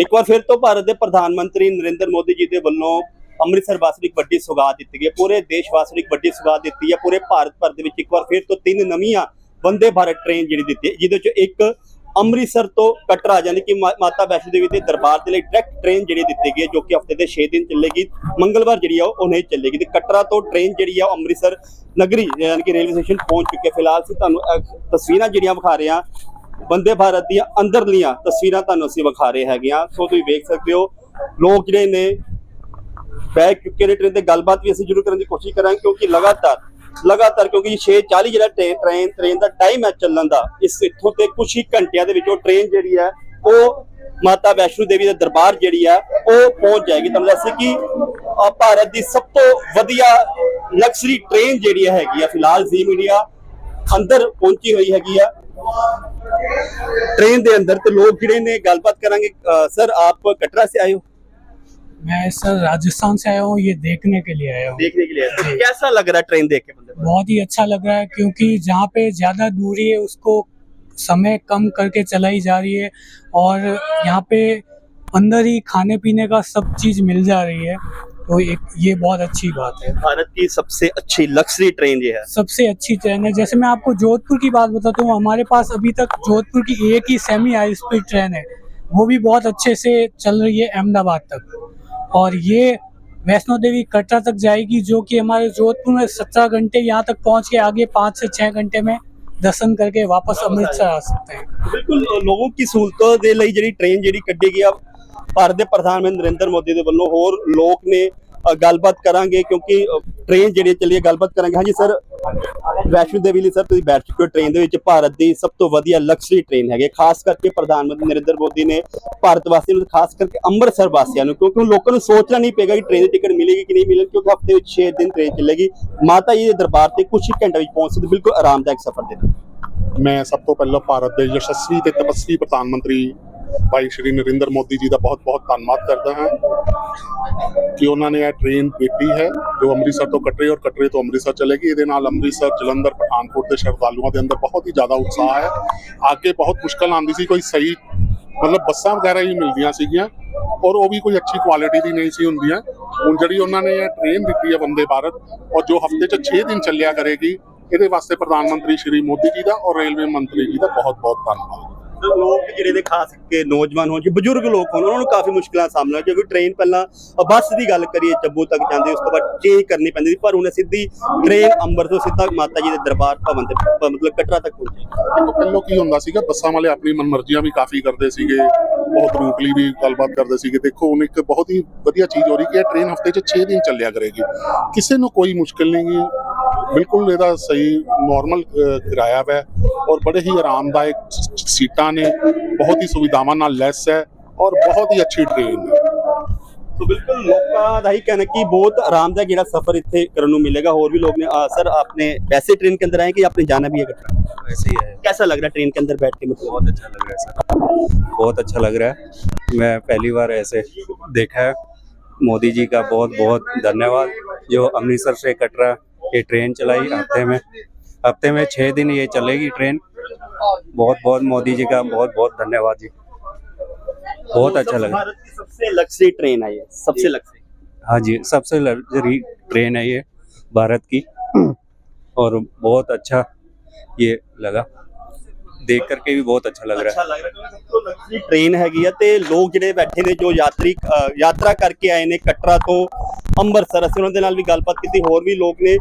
ਇੱਕ ਵਾਰ ਫਿਰ ਤੋਂ ਭਾਰਤ ਦੇ ਪ੍ਰਧਾਨ ਮੰਤਰੀ ਨਰਿੰਦਰ ਮੋਦੀ ਜੀ ਦੇ ਵੱਲੋਂ ਅੰਮ੍ਰਿਤਸਰ ਵਾਸਤੇ ਇੱਕ ਵੱਡੀ ਸੌਗਾਤ ਦਿੱਤੀ ਗਈ ਪੂਰੇ ਦੇਸ਼ ਵਾਸਤੇ ਨੂੰ ਇੱਕ ਵੱਡੀ ਸੌਗਾਤ ਦਿੱਤੀ ਹੈ। ਪੂਰੇ ਭਾਰਤ ਭਰ ਦੇ ਵਿੱਚ ਇੱਕ ਵਾਰ ਫਿਰ ਤੋਂ ਤਿੰਨ ਨਵੀਆਂ ਵੰਦੇ ਭਾਰਤ ਟ੍ਰੇਨ ਜਿਹੜੀ ਦਿੱਤੀ ਜਿਹਦੇ ਚ ਇੱਕ ਅੰਮ੍ਰਿਤਸਰ ਤੋਂ ਕਟਰਾ ਯਾਨੀ ਕਿ ਮਾ- ਮਾਤਾ ਵੈਸ਼ਨੋ ਦੇਵੀ ਦੇ ਦਰਬਾਰ ਦੇ ਲਈ ਡਾਇਰੈਕਟ ਟ੍ਰੇਨ ਜਿਹੜੀ ਦਿੱਤੀ ਗਈ ਹੈ, ਜੋ ਕਿ ਹਫ਼ਤੇ ਦੇ 6 ਦਿਨ ਚੱਲੇਗੀ। ਮੰਗਲਵਾਰ ਜਿਹੜੀ ਆ ਉਹ ਨਹੀਂ ਚੱਲੇਗੀ। ਤੇ ਕਟਰਾ ਤੋਂ ਟ੍ਰੇਨ ਜਿਹੜੀ ਆ ਉਹ ਅੰਮ੍ਰਿਤਸਰ ਨਗਰੀ, ਯਾਨੀ ਕਿ ਰੇਲਵੇ ਸਟੇਸ਼ਨ ਪਹੁੰਚ ਚੁੱਕੇ ਫਿਲਹਾਲ ਅਸੀਂ ਤੁਹਾਨੂੰ ਤਸਵੀਰਾਂ ਜਿਹੜੀਆਂ ਵਿਖਾ ਰਹੇ ਹਾਂ ਬੰਦੇ ਭਾਰਤ ਦੀਆਂ ਅੰਦਰਲੀਆਂ ਤਸਵੀਰਾਂ ਤੁਹਾਨੂੰ ਅਸੀਂ ਵਿਖਾ ਰਹੇ ਹੈਗੇ ਹਾਂ। ਸੋ ਤੁਸੀਂ ਵੇਖ ਸਕਦੇ ਹੋ, ਲੋਕ ਜਿਹੜੇ ਨੇ, ਬਹਿ ਚੁੱਕੇ ਨੇ ਟ੍ਰੇਨ ਤੇ ਗੱਲਬਾਤ ਵੀ ਅਸੀਂ ਜ਼ਰੂਰ ਕਰਨ ਦੀ ਕੋਸ਼ਿਸ਼ ਕਰਾਂਗੇ ਕਿਉਂਕਿ ਲਗਾਤਾਰ ਲਗਾਤਾਰ ਕਿਉਂਕਿ 6:40 ਜਿਹੜਾ ਟ੍ਰੇਨ ਟ੍ਰੇਨ ਦਾ ਟਾਈਮ ਹੈ ਚੱਲਣ ਦਾ, ਇਸ ਇੱਥੋਂ ਤੇ ਕੁਝ ਹੀ ਘੰਟਿਆਂ ਦੇ ਵਿੱਚ ਉਹ ਟ੍ਰੇਨ ਜਿਹੜੀ ਹੈ, ਉਹ ਮਾਤਾ ਵੈਸ਼ਨੋ ਦੇਵੀ ਦੇ ਦਰਬਾਰ ਜਿਹੜੀ ਹੈ, ਉਹ ਪਹੁੰਚ ਜਾਏਗੀ। ਤੁਹਾਨੂੰ ਦੱਸੇ ਕਿ ਭਾਰਤ ਦੀ ਸਭ ਤੋਂ ਵਧੀਆ ਲਕਸਰੀ ਟ੍ਰੇਨ ਜਿਹੜੀ ਹੈਗੀ ਆ ਫਿਲਹਾਲ ਜ਼ੀ ਮੀਡੀਆ ਅੰਦਰ ਪਹੁੰਚੀ ਹੋਈ ਹੈਗੀ ਆ ट्रेन ਦੇ ਅੰਦਰ ਤੇ ਲੋਕ ਜਿਹੜੇ ਨੇ ਗੱਲਬਾਤ ਕਰਾਂਗੇ ਅ, ਸਰ ਆਪ कटरा से आए हो मैं सर राजस्थान से आया हूँ ये देखने के लिए आया हूँ देखने के लिए कैसा लग रहा है ट्रेन देख के बंदे बहुत ही अच्छा लग रहा है क्योंकि जहाँ पे ज़्यादा दूरी है उसको समय कम करके चलाई जा रही है और यहाँ पे अंदर ही खाने पीने का सब चीज़ मिल जा रही है तो एक ये बहुत अच्छी बात है भारत की सबसे अच्छी लक्सरी ट्रेन ये है सबसे अच्छी ट्रेन है जैसे मैं आपको जोधपुर की बात बताता हूँ हमारे पास अभी तक जोधपुर की एक ही सेमी हाई स्पीड ट्रेन है वो भी बहुत अच्छे से चल रही है अहमदाबाद तक और ये वैष्णो देवी कटरा तक जाएगी जो कि हमारे जोधपुर में सत्रह घंटे यहाँ तक पहुँच के आगे पाँच से छः घंटे में दर्शन करके वापस अमृतसर आ सकते हैं ਬਿਲਕੁਲ ਅ, ਲੋਕਾਂ ਦੀ ਸਹੂਲਤਾਂ ਦੇ ਲਈ ਜਿਹੜੀ ਟ੍ਰੇਨ ਜਿਹੜੀ ਕੱਢੀ ਗਈ ਆ ਭਾਰਤ ਦੇ ਪ੍ਰਧਾਨ ਮੰਤਰੀ ਨਰਿੰਦਰ ਮੋਦੀ ਦੇ ਵੱਲੋਂ ਹੋਰ ਲੋਕ ਨੇ ਗੱਲਬਾਤ ਕਰਾਂਗੇ ਕਿਉਂਕਿ ਟ੍ਰੇਨ ਜਿਹੜੀ ਚੱਲੀ ਹੈ, ਗੱਲਬਾਤ ਕਰਾਂਗੇ। ਹਾਂਜੀ ਸਰ ਵੈਸ਼ਨੋ ਦੇਵੀ ਲਈ ਸਰ ਤੁਸੀਂ ਬੈਠ ਚੁੱਕੇ ਹੋ ਟ੍ਰੇਨ ਦੇ ਵਿੱਚ। ਭਾਰਤ ਦੀ ਸਭ ਤੋਂ ਵਧੀਆ ਲਕਸਰੀ ਟ੍ਰੇਨ ਹੈਗੀ ਖਾਸ ਕਰਕੇ ਪ੍ਰਧਾਨ ਮੰਤਰੀ ਨਰਿੰਦਰ ਮੋਦੀ ਨੇ ਭਾਰਤ ਵਾਸੀਆਂ ਨੂੰ, ਖਾਸ ਕਰਕੇ ਅੰਮ੍ਰਿਤਸਰ ਵਾਸੀਆਂ ਨੂੰ, ਕਿਉਂਕਿ ਲੋਕਾਂ ਨੂੰ ਸੋਚਣਾ ਨਹੀਂ ਪਏਗਾ ਕਿ ਟ੍ਰੇਨ ਦੀ ਟਿਕਟ ਮਿਲੇਗੀ ਕਿ ਨਹੀਂ ਮਿਲੇਗੀ, ਕਿਉਂਕਿ ਹਫ਼ਤੇ ਵਿੱਚ 6 ਦਿਨ ਟ੍ਰੇਨ ਚੱਲੇਗੀ। ਮਾਤਾ ਜੀ ਦੇ ਦਰਬਾਰ ਤੇ ਕੁਝ ਹੀ ਘੰਟੇ ਵਿੱਚ ਪਹੁੰਚ ਸਕਦੇ ਬਿਲਕੁਲ ਆਰਾਮਦਾਇਕ ਸਫ਼ਰ ਦੇ ਨਾਲ। ਮੈਂ ਸਭ ਤੋਂ ਪਹਿਲਾਂ ਭਾਰਤ ਦੇ ਯਸ਼ਸਵੀ ਤੇ ਤਪਸਵੀ ਪ੍ਰਧਾਨ ਮੰਤਰੀ ਭਾਈ ਸ਼੍ਰੀ ਨਰਿੰਦਰ ਮੋਦੀ ਜੀ ਦਾ ਬਹੁਤ-ਬਹੁਤ ਧੰਨਵਾਦ ਕਰਦਾ ਹਾਂ ਕਿ ਉਹਨਾਂ ਨੇ ਇਹ ਟ੍ਰੇਨ ਦਿੱਤੀ ਹੈ, ਜੋ ਅੰਮ੍ਰਿਤਸਰ ਤੋਂ ਕਟਰੇ ਔਰ ਕਟਰੇ ਤੋਂ ਅੰਮ੍ਰਿਤਸਰ ਚਲੇਗੀ। ਇਹਦੇ ਨਾਲ ਅੰਮ੍ਰਿਤਸਰ, ਜਲੰਧਰ, ਪਠਾਨਕੋਟ ਦੇ ਸ਼ਰਧਾਲੂਆਂ ਦੇ ਅੰਦਰ ਬਹੁਤ ਹੀ ਜ਼ਿਆਦਾ ਉਤਸ਼ਾਹ ਹੈ। ਅੱਗੇ ਬਹੁਤ ਮੁਸ਼ਕਲ ਆਉਂਦੀ ਸੀ, ਕੋਈ ਸਹੀ ਮਤਲਬ ਬੱਸਾਂ ਵਗੈਰਾ ਹੀ ਮਿਲਦੀਆਂ ਸੀਗੀਆਂ ਔਰ ਉਹ ਵੀ ਕੋਈ ਅੱਛੀ ਕੁਆਲਿਟੀ ਦੀ ਨਹੀਂ ਸੀ ਹੁੰਦੀਆਂ। ਹੁਣ ਜਿਹੜੀ ਉਹਨਾਂ ਨੇ ਇਹ ਟ੍ਰੇਨ ਦਿੱਤੀ ਹੈ ਵੰਦੇ ਭਾਰਤ ਔਰ ਜੋ ਹਫ਼ਤੇ 'ਚ 6 ਦਿਨ ਚੱਲਿਆ ਕਰੇਗੀ, ਇਹਦੇ ਵਾਸਤੇ ਪ੍ਰਧਾਨ ਮੰਤਰੀ ਸ਼੍ਰੀ ਮੋਦੀ ਜੀ ਦਾ ਔਰ ਰੇਲਵੇ ਮੰਤਰੀ ਜੀ ਦਾ ਬਹੁਤ ਬਹੁਤ ਧੰਨਵਾਦ। ਲੋਕ ਜਿਹੜੇ ਨੇ ਖਾਸ ਕਰਕੇ ਨੌਜਵਾਨ ਹੋਣ ਜਾਂ, ਬਜ਼ੁਰਗ ਲੋਕ ਹੋਣ, ਉਹਨਾਂ ਨੂੰ ਕਾਫੀ ਮੁਸ਼ਕਲਾਂ ਸਾਹਮਣਾ, ਕਿਉਂਕਿ ਟ੍ਰੇਨ ਪਹਿਲਾਂ ਬੱਸ ਦੀ ਗੱਲ ਕਰੀਏ ਜੰਮੂ ਤੱਕ ਜਾਂਦੇ, ਉਸ ਤੋਂ ਬਾਅਦ ਚੇਂਜ ਕਰਨੀ ਪੈਂਦੀ ਸੀ, ਪਰ ਹੁਣ ਸਿੱਧੀ ਟ੍ਰੇਨ ਅੰਮ੍ਰਿਤਸਰ ਤੋਂ ਸਿੱਧਾ ਮਾਤਾ ਜੀ ਦੇ ਦਰਬਾਰ ਭਵਨ ਤੇ ਮਤਲਬ ਕਟਰਾ ਤੱਕ ਪਹੁੰਚੀ। ਪਹਿਲਾਂ ਕੀ ਹੁੰਦਾ ਸੀਗਾ, ਬੱਸਾਂ ਵਾਲੇ ਆਪਣੀ ਮਨਮਰਜ਼ੀਆਂ ਵੀ ਕਾਫੀ ਕਰਦੇ ਸੀਗੇ, ਬਹੁਤ ਰੂਟਲੀ ਵੀ ਗੱਲਬਾਤ ਕਰਦੇ ਸੀਗੇ। ਦੇਖੋ, ਹੁਣ ਇੱਕ ਬਹੁਤ ਹੀ ਵਧੀਆ ਚੀਜ਼ ਹੋ ਰਹੀ ਕਿ ਇਹ ਟ੍ਰੇਨ ਹਫ਼ਤੇ 'ਚ 6 ਦਿਨ ਚੱਲਿਆ ਕਰੇਗੀ। ਕਿਸੇ ਨੂੰ ਕੋਈ ਮੁਸ਼ਕਲ ਨਹੀਂ ਗੀ। ਬਿਲਕੁਲ ਇਹਦਾ ਸਹੀ ਨਾਰਮਲ ਕਿਰਾਇਆ ਹੈ ਔਰ ਬੜੇ ਹੀ ਆਰਾਮਦਾਇਕ ਸੀਟਾਂ ਨੇ ਬਹੁਤ ਹੀ ਸੁਵਿਧਾਵਾਂ ਨਾਲ ਲੈਸ ਹੈ ਔਰ ਬਹੁਤ ਹੀ ਅੱਛੀ ਟ੍ਰੇਨ ਹੈ। ਸੋ ਬਿਲਕੁਲ ਲੋਕਾਂ ਦਾ ਹੀ ਕਹਿਣਾ ਕਿ ਬਹੁਤ ਆਰਾਮਦਾਇਕ ਜਿਹੜਾ ਸਫ਼ਰ ਇੱਥੇ ਕਰਨ ਨੂੰ ਮਿਲੇਗਾ। ਹੋਰ ਵੀ ਲੋਕ ਨੇ ਸਰ ਆਪਨੇ ਵੈਸੇ ਟ੍ਰੇਨ के अंदर आए कि आपने जाना भी है कटरा वैसे ही है कैसा लग रहा है ट्रेन के अंदर बैठ के मतलब बहुत अच्छा लग रहा है सर बहुत अच्छा लग रहा है मैं पहली बार ऐसे देखा है मोदी जी का बहुत बहुत धन्यवाद जो अमृतसर से कटरा ये ट्रेन चलाई हफ़्ते में। हफ़्ते में छः दिन ये चलेगी ट्रेन। बहुत बहुत मोदी जी का बहुत बहुत धन्यवाद जी। बहुत अच्छा लगा। सबसे लक्सरी ट्रेन है ये सबसे लक्सरी हाँ जी सबसे लग्जरी ट्रेन है ये भारत की। और बहुत अच्छा ये लगा। देख करके भी बहुत अच्छा लग रहा है ਅੱਛਾ ਲੱਗ ਰਿਹਾ ਕਿਉਂਕਿ ਸਭ ਤੋਂ ਲਗਜ਼ਰੀ ਟ੍ਰੇਨ ਹੈਗੀ ਆ ਤੇ ਲੋਕ ਜਿਹੜੇ ਬੈਠੇ ਨੇ ਜੋ ਯਾਤਰੀ ਅ, ਯਾਤਰਾ ਕਰਕੇ ਆਏ ਨੇ ਕਟਰਾ ਤੋਂ ਅੰਮ੍ਰਿਤਸਰ ਅਸੀਂ ਉਹਨਾਂ ਦੇ ਨਾਲ ਵੀ ਗੱਲਬਾਤ ਕੀਤੀ ਹੋਰ ਵੀ ਲੋਕ ਨੇ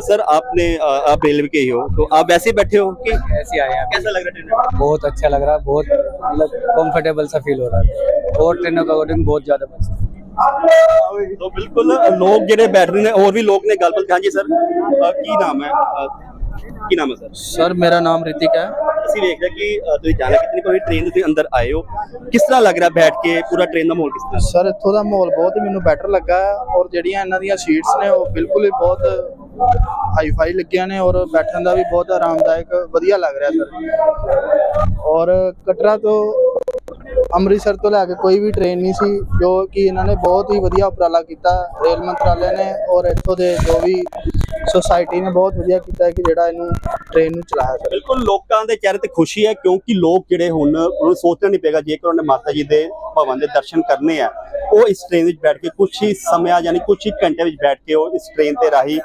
सर आपने अ, आप रेलवे के ही हो तो आप वैसे ही बैठे हो कि ऐसे आए हैं कैसा लग रहा है ट्रेन बहुत अच्छा लग रहा है बहुत मतलब कंफर्टेबल सा फील हो रहा है और ट्रेनों का अकॉर्डिंग बहुत ज़्यादा बस तो बिल्कुल लोग ਜਿਹੜੇ ਬੈਠ ਰਹੇ ਨੇ ਹੋਰ ਵੀ ਲੋਕ ਨੇ ਗੱਲਬਾਤ ਹਾਂਜੀ ਸਰ ਅ, ਕੀ ਨਾਮ ਹੈ ਅ, ਕੀ ਨਾਮ ਹੈ ਸਰ? ਸਰ ਮੇਰਾ ਨਾਮ ਰਿਤਿਕ ਹੈ। ਅਸੀਂ ਵੇਖਦੇ ਹਾਂ ਕਿ ਅ, ਤੁਸੀਂ ਜਾਣਾ ਕਿਤਨੀ ਕੋਈ ਟ੍ਰੇਨ ਦੇ ਤੁਸੀਂ ਅੰਦਰ ਆਏ ਹੋ। ਕਿਸ ਤਰ੍ਹਾਂ ਲੱਗ ਰਿਹਾ ਬੈਠ ਕੇ ਪੂਰਾ ਟ੍ਰੇਨ ਦਾ ਮਾਹੌਲ ਕਿਸ ਤਰ੍ਹਾਂ? ਸਰ ਇੱਥੋਂ ਦਾ ਮਾਹੌਲ ਬਹੁਤ ਹੀ ਮੈਨੂੰ ਬੈਟਰ ਲੱਗਾ ਹੈ ਔਰ ਜਿਹੜੀਆਂ ਇਹਨਾਂ ਦੀਆਂ ਸੀਟਸ ਨੇ ਉਹ ਬਿਲਕੁਲ ਹੀ ਬਹੁਤ ਹਾਈ-ਫਾਈ ਲੱਗੀਆਂ ਨੇ ਔਰ ਬੈਠਣ ਦਾ ਵੀ ਬਹੁਤ ਆਰਾਮਦਾਇਕ ਵਧੀਆ ਲੱਗ ਰਿਹਾ ਸਰ। ਔਰ ਕਟਰਾ ਤੋਂ ਅੰਮ੍ਰਿਤਸਰ ਤੋਂ ਲੈ ਕੇ ਕੋਈ ਵੀ ਟ੍ਰੇਨ ਨਹੀਂ ਸੀ ਜੋ ਕਿ ਇਹਨਾਂ ਨੇ ਬਹੁਤ ਹੀ ਵਧੀਆ ਉਪਰਾਲਾ ਕੀਤਾ। ਰੇਲ ਮੰਤਰਾਲੇ ਨੇ ਔਰ ਇੱਥੋਂ ਦੇ ਜੋ ਵੀ ਸੋਸਾਇਟੀ ਨੇ ਬਹੁਤ ਵਧੀਆ ਕੀਤਾ ਕਿ ਜਿਹੜਾ ਇਹਨੂੰ ਟ੍ਰੇਨ ਨੂੰ ਚਲਾਇਆ ਸਰ ਬਿਲਕੁਲ ਲੋਕਾਂ ਦੇ ਚਿਹਰੇ ਤੇ ਖੁਸ਼ੀ ਹੈ ਕਿਉਂਕਿ ਲੋਕ ਜਿਹੜੇ ਹੁਣ ਉਹਨੂੰ ਸੋਚਣਾ ਨਹੀਂ ਪਏਗਾ ਜੇਕਰ ਉਹਨੇ ਮਾਤਾ ਜੀ ਦੇ ਭਵਨ ਦੇ ਦਰਸ਼ਨ ਕਰਨੇ ਆ, ਉਹ ਇਸ ਟ੍ਰੇਨ ਵਿੱਚ ਬੈਠ ਕੇ ਕੁਝ ਹੀ ਸਮਾਂ ਯਾਨੀ ਕੁਝ ਹੀ ਘੰਟੇ ਵਿੱਚ ਬੈਠ ਕੇ ਉਹ ਇਸ ਟ੍ਰੇਨ ਤੇ ਰਾਹੀਂ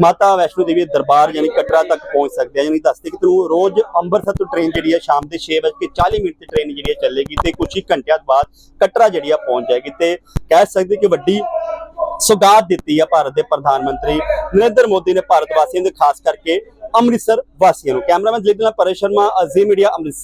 ਮਾਤਾ ਵੈਸ਼ਨੋ ਦੇਵੀ ਦਰਬਾਰ ਯਾਨੀ ਕਟਰਾ ਤੱਕ ਪਹੁੰਚ ਸਕਦੇ ਆ। ਯਾਨੀ ਦੱਸਦੇ ਕਿ ਤੁਹਾਨੂੰ ਰੋਜ਼ ਅੰਮ੍ਰਿਤਸਰ ਤੋਂ ਟ੍ਰੇਨ ਜਿਹੜੀ ਆ ਸ਼ਾਮ ਦੇ 6:40 ਮਿੰਟ ਤੇ ਟ੍ਰੇਨ ਜਿਹੜੀ ਹੈ ਚੱਲੇਗੀ ਤੇ ਕੁਝ ਹੀ ਘੰਟਿਆਂ ਬਾਅਦ ਕਟਰਾ ਜਿਹੜੀ ਆ ਪਹੁੰਚ ਜਾਏਗੀ ਤੇ ਕਹਿ ਸਕਦੇ ਕਿ ਵੱਡੀ ਸੁਗਾਤ ਦਿੱਤੀ ਹੈ ਭਾਰਤ ਦੇ ਪ੍ਰਧਾਨ ਮੰਤਰੀ ਨਰਿੰਦਰ ਮੋਦੀ ਨੇ ਭਾਰਤ ਵਾਸੀਆਂ ਦੇ, ਖਾਸ ਕਰਕੇ ਅੰਮ੍ਰਿਤਸਰ ਵਾਸੀਆਂ ਨੂੰ। ਕੈਮਰਾਮੈਨ ਜਲੀਲ ਨਾਲ ਪਰੇਸ਼ ਸ਼ਰਮਾ, ਅਜ਼ੀਮ ਮੀਡੀਆ, ਅੰਮ੍ਰਿਤਸਰ।